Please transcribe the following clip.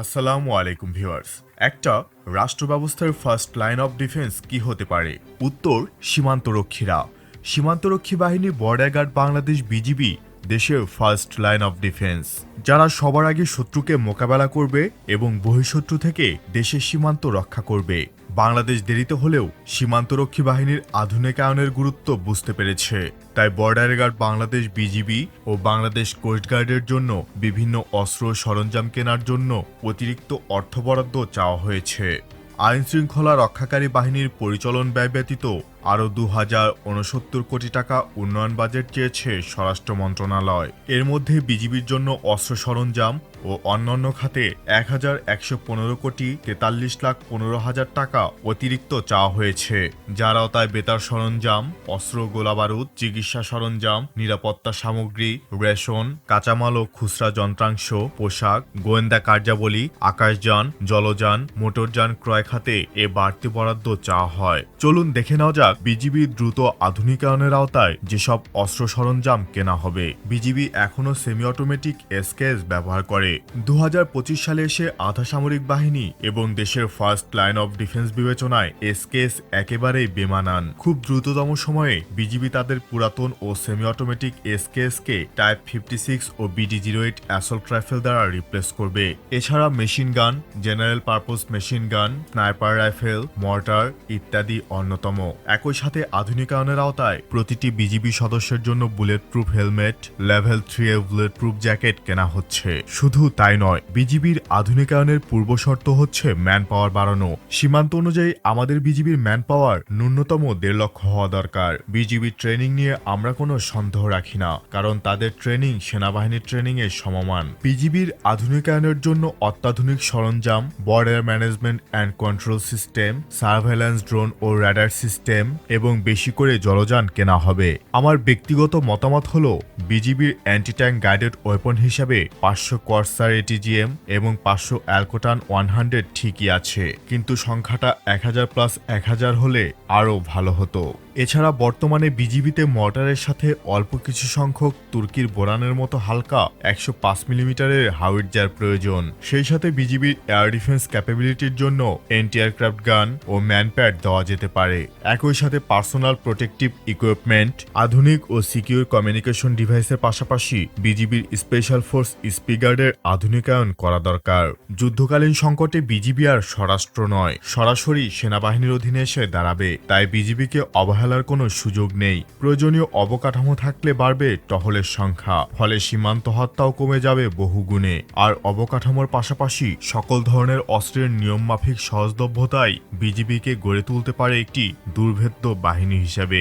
আসসালামু আলাইকুম ভিউয়ার্স। একটা রাষ্ট্র ব্যবস্থার ফার্স্ট লাইন অফ ডিফেন্স কি হতে পারে? উত্তর, সীমান্তরক্ষীরা। সীমান্তরক্ষী বাহিনী বর্ডার গার্ড বাংলাদেশ বিজিবি দেশের ফার্স্ট লাইন অফ ডিফেন্স। যারা সবার আগে শত্রুকে মোকাবেলা করবে এবং বহিঃশত্রু থেকে দেশের সীমান্ত রক্ষা করবে। বাংলাদেশ দেরিতে হলেও সীমান্তরক্ষী বাহিনীর আধুনিকায়নের গুরুত্ব বুঝতে পেরেছে। তাই বর্ডার গার্ড বাংলাদেশ বিজিবি ও বাংলাদেশ কোস্টগার্ডের জন্য বিভিন্ন অস্ত্র সরঞ্জাম কেনার জন্য অতিরিক্ত অর্থ বরাদ্দ চাওয়া হয়েছে। আইন শৃঙ্খলা রক্ষাকারী বাহিনীর পরিচালন ব্যয় ব্যতীত আরও দু হাজার উনসত্তর কোটি টাকা উন্নয়ন বাজেট চেয়েছে স্বরাষ্ট্র মন্ত্রণালয়। এর মধ্যে বিজিবির জন্য অস্ত্র সরঞ্জাম ও অন্যান্য খাতে এক হাজার একশো পনেরো কোটি তেতাল্লিশ লাখ পনেরো হাজার টাকা অতিরিক্ত চাওয়া হয়েছে। যারাও তাই বেতার সরঞ্জাম, অস্ত্র, গোলাবারুদ, চিকিৎসা সরঞ্জাম, নিরাপত্তা সামগ্রী, রেশন, কাঁচামাল ও খুচরা যন্ত্রাংশ, পোশাক, গোয়েন্দা কার্যাবলী, আকাশযান, জলযান, মোটরযান ক্রয় খাতে এ বাড়তি বরাদ্দ চাওয়া হয়। চলুন দেখে নেওয়া যাক বিজিবি দ্রুত আধুনিকায়নের আওতায় যেসব অস্ত্র সরঞ্জাম কেনা হবে। বিজিবি এখনও সেমি অটোমেটিক এসকেএস ব্যবহার করে। দু হাজার পঁচিশ সালে এসে আধা সামরিক বাহিনী এবং দেশের ফার্স্ট লাইন অফ ডিফেন্স বিবেচনায় এসকেএস একেবারেই বেমানান। খুব দ্রুততম সময়ে বিজিবি তাদের পুরাতন ও সেমি অটোমেটিক এসকেএস কে টাইপ ফিফটি সিক্স ও BD zero eight assault rifle দ্বারা রিপ্লেস করবে। এছাড়া machine gun, general purpose machine gun, sniper rifle, mortar ইত্যাদি অন্যতম। একই সাথে আধুনিকায়নের আওতায় প্রতিটি বিজিবি সদস্যের জন্য bullet proof helmet, level three A bullet proof jacket কেনা হচ্ছে। শুধু তাই নয়, বিজিবির আধুনিকায়নের পূর্ব শর্ত হচ্ছে ম্যান পাওয়ার বাড়ানো। সীমান্ত অনুযায়ী আমাদের বিজিবির ম্যান পাওয়ার ন্যূনতম দেড় লক্ষ হওয়া দরকার। বিজিবির ট্রেনিং নিয়ে আমরা কোনো সন্দেহ রাখি না, কারণ তাদের ট্রেনিং সেনাবাহিনীর ট্রেনিং এর সমমান। বিজিবির আধুনিকায়নের জন্য অত্যাধুনিক সরঞ্জাম border management and control system surveillance drone O radar system এবং বেশি করে জলযান কেনা হবে। আমার ব্যক্তিগত মতামত হলো, বিজিবির অ্যান্টি ট্যাঙ্ক গাইডেড ওয়েপন হিসাবে পাঁচশো কর্সার এটিজিএম এবং পাঁচশো অ্যালকোটান ওয়ান হান্ড্রেড ঠিকই আছে। কিন্তু সংখ্যাটা এক হাজার প্লাস এক হাজার হলে আরও ভালো হতো। এছাড়া বর্তমানে বিজিবিতে মর্টারের সাথে অল্প কিছু সংখ্যক তুর্কির বোরানের মতো হালকা একশো পাঁচ মিলিমিটারের হাউইটজার প্রয়োজন। সেই সাথে বিজিবির এয়ার ডিফেন্স ক্যাপাবিলিটির জন্য এন্টি এয়ারক্রাফট গান ও ম্যানপ্যাড দেওয়া যেতে পারে। একই সাথে পার্সোনাল প্রোটেকটিভ ইকুইপমেন্ট, আধুনিক ও সিকিউর কমিউনিকেশন ডিভাইসের পাশাপাশি বিজিবির স্পেশাল ফোর্স স্পিগার্ডের আধুনিকায়ন করা দরকার। যুদ্ধকালীন সংকটে বিজিবি আর স্বরাষ্ট্র নয়, সরাসরি সেনাবাহিনীর অধীনে এসে দাঁড়াবে। তাই বিজিবিকে অবহেলার কোনো সুযোগ নেই। প্রয়োজনীয় অবকাঠামো থাকলে বাড়বে টহলের সংখ্যা, ফলে সীমান্ত হত্যাও কমে যাবে বহুগুণে। আর অবকাঠামোর পাশাপাশি সকল ধরনের অস্ত্রের নিয়মমাফিক সহজলভ্যতাই বিজিবিকে গড়ে তুলতে পারে একটি দুর্ভেদ্য বাহিনী হিসেবে।